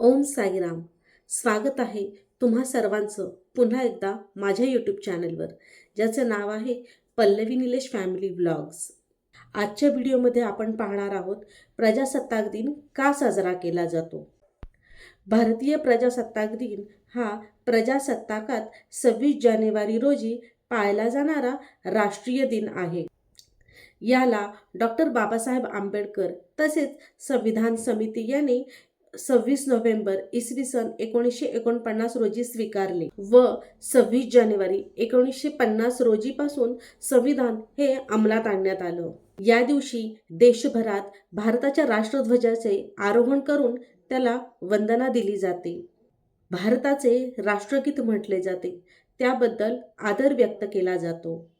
ओम साईराम. स्वागत आहे तुम्हा सर्वांचं पुन्हा एकदा माझ्या यूट्यूब चॅनलवर ज्याचं नाव आहे पल्लवी निलेश फॅमिली ब्लॉग्स आजच्या व्हिडिओमध्ये आपण पाहणार आहोत प्रजासत्ताक दिन का साजरा केला जातो? भारतीय प्रजासत्ताक दिन हा प्रजासत्ताकात सव्वीस जानेवारी रोजी पाळला जाणारा राष्ट्रीय दिन आहे. याला डॉक्टर बाबासाहेब आंबेडकर तसेच संविधान समिती यांनी सव्वीस नोव्हेंबर इसवी सन एकोणीसशे एकोणपन्नास रोजी स्वीकारले व सव्वीस जानेवारी एकोणीसशे पन्नास रोजीपासून संविधान हे अंमलात आणण्यात आलं. या दिवशी देशभरात भारताच्या राष्ट्रध्वजाचे आरोहण करून त्याला वंदना दिली जाते. भारताचे राष्ट्रगीत म्हटले जाते. त्याबद्दल आदर व्यक्त केला जातो.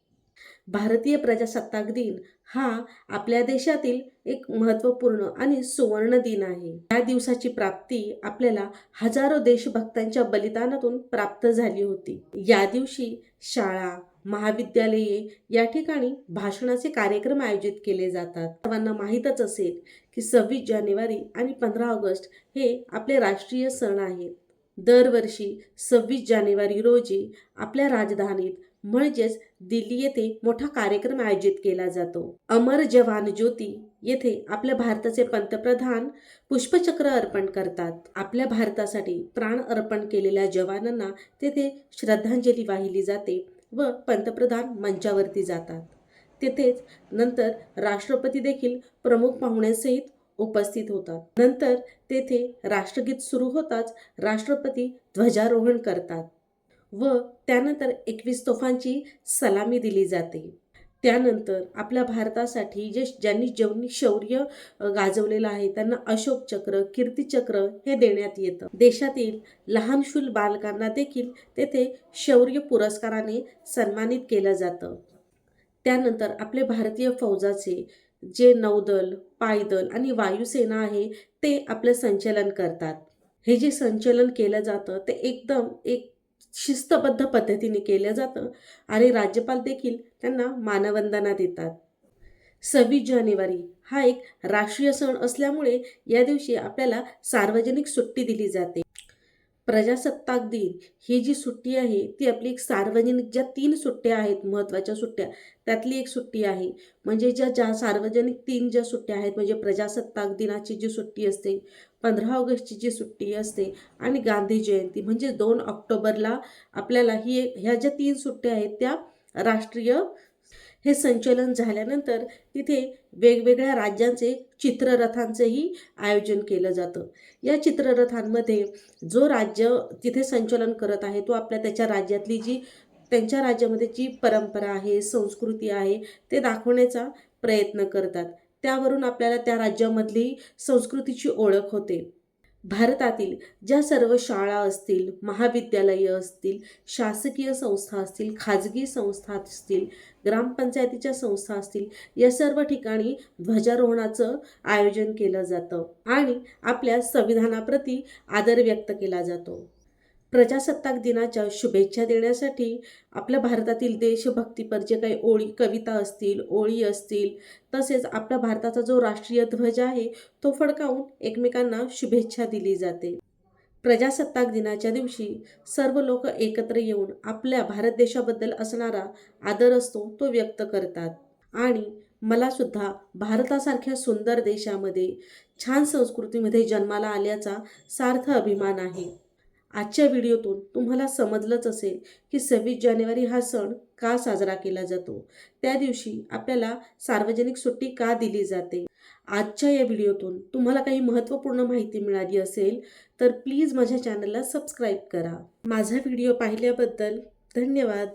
भारतीय प्रजासत्ताक दिन हा आपल्या देशातील एक महत्त्वपूर्ण आणि सुवर्ण दिन आहे. या दिवसाची प्राप्ती आपल्याला हजारो देशभक्तांच्या बलिदानातून प्राप्त झाली होती. या दिवशी शाळा महाविद्यालये या ठिकाणी भाषणाचे कार्यक्रम आयोजित केले जातात. सर्वांना माहीतच असेल की सव्वीस जानेवारी आणि पंधरा ऑगस्ट हे आपले राष्ट्रीय सण आहेत. दरवर्षी सव्वीस जानेवारी रोजी आपल्या राजधानीत म्हणजेच दिल्ली येथे मोठा कार्यक्रम आयोजित केला जातो. अमर जवान ज्योती येथे आपल्या भारताचे पंतप्रधान पुष्पचक्र अर्पण करतात. आपल्या भारतासाठी प्राण अर्पण केलेल्या जवानांना तेथे श्रद्धांजली वाहिली जाते व पंतप्रधान मंचावरती जातात. तेथेच नंतर राष्ट्रपती देखील प्रमुख पाहुण्यांसहित उपस्थित होतात. नंतर तेथे राष्ट्रगीत सुरू होताच राष्ट्रपती ध्वजारोहण करतात व त्यानंतर एकवीस तोफांची सलामी दिली जाते. त्यानंतर आपल्या भारतासाठी जे ज्यांनी जेवणी शौर्य गाजवलेलं आहे त्यांना अशोक चक्र कीर्तीचक्र हे देण्यात येतं. देशातील लहान शूल बालकांना देखील तेथे शौर्य पुरस्काराने सन्मानित केलं जातं. त्यानंतर आपले भारतीय फौजाचे जे नौदल पायदल आणि वायुसेना आहे ते आपलं संचलन करतात. हे जे संचलन केलं जातं ते एकदम एक शिस्तबद्ध पद्धतीने केलं जातं आणि राज्यपाल देखील त्यांना मानवंदना देतात. सव्वीस जानेवारी हा एक राष्ट्रीय सण असल्यामुळे या दिवशी आपल्याला सार्वजनिक सुट्टी दिली जाते. प्रजासत्ताक दिन. ही जी सुट्टी आहे ती आपली एक सार्वजनिक ज्या तीन सुट्ट्या आहेत महत्त्वाच्या सुट्ट्या त्यातली एक सुट्टी आहे. म्हणजे ज्या ज्या सार्वजनिक तीन ज्या सुट्ट्या आहेत म्हणजे प्रजासत्ताक दिनाची जी सुट्टी असते पंधरा ऑगस्टची जी सुट्टी असते आणि गांधी जयंती म्हणजे दोन ऑक्टोबरला आपल्याला ही एक ह्या ज्या तीन सुट्ट्या आहेत त्या राष्ट्रीय हे संचलन झाल्यानंतर तिथे वेगवेगळ्या राज्यांचे चित्ररथांचंही आयोजन केलं जातं. या चित्ररथांमध्ये जो राज्य तिथे संचलन करत आहे तो आपल्या त्याच्या राज्यातली जी त्यांच्या राज्यामध्ये जी परंपरा आहे संस्कृती आहे ते दाखवण्याचा प्रयत्न करतात. त्यावरून आपल्याला त्या राज्यामधली संस्कृतीची ओळख होते. भारतातील ज्या सर्व शाळा असतील महाविद्यालयं असतील शासकीय संस्था असतील खाजगी संस्था असतील ग्रामपंचायतीच्या संस्था असतील या सर्व ठिकाणी ध्वजारोहणाचं आयोजन केलं जातं आणि आपल्या संविधानाप्रती आदर व्यक्त केला जातो. प्रजासत्ताक दिनाच्या शुभेच्छा देण्यासाठी आपल्या भारतातील देशभक्तीपर जे काही ओळी कविता असतील ओळी असतील तसेच आपल्या भारताचा जो राष्ट्रीय ध्वज आहे तो फडकावून एकमेकांना शुभेच्छा दिली जाते. प्रजासत्ताक दिनाच्या दिवशी सर्व लोक एकत्र येऊन आपल्या भारत देशाबद्दल असणारा आदर असतो तो व्यक्त करतात. आणि मला सुद्धा भारतासारख्या सुंदर देशामध्ये छान संस्कृतीमध्ये जन्माला आल्याचा सार्थ अभिमान आहे. आजच्या व्हिडिओतून तुम्हाला समजलंच असेल की सव्वीस जानेवारी हा सण का साजरा केला जातो. त्या दिवशी आपल्याला सार्वजनिक सुट्टी का दिली जाते? आजच्या या व्हिडिओतून तुम्हाला काही महत्त्वपूर्ण माहिती मिळाली असेल तर प्लीज माझ्या चॅनलला सबस्क्राईब करा. माझा व्हिडिओ पाहिल्याबद्दल धन्यवाद.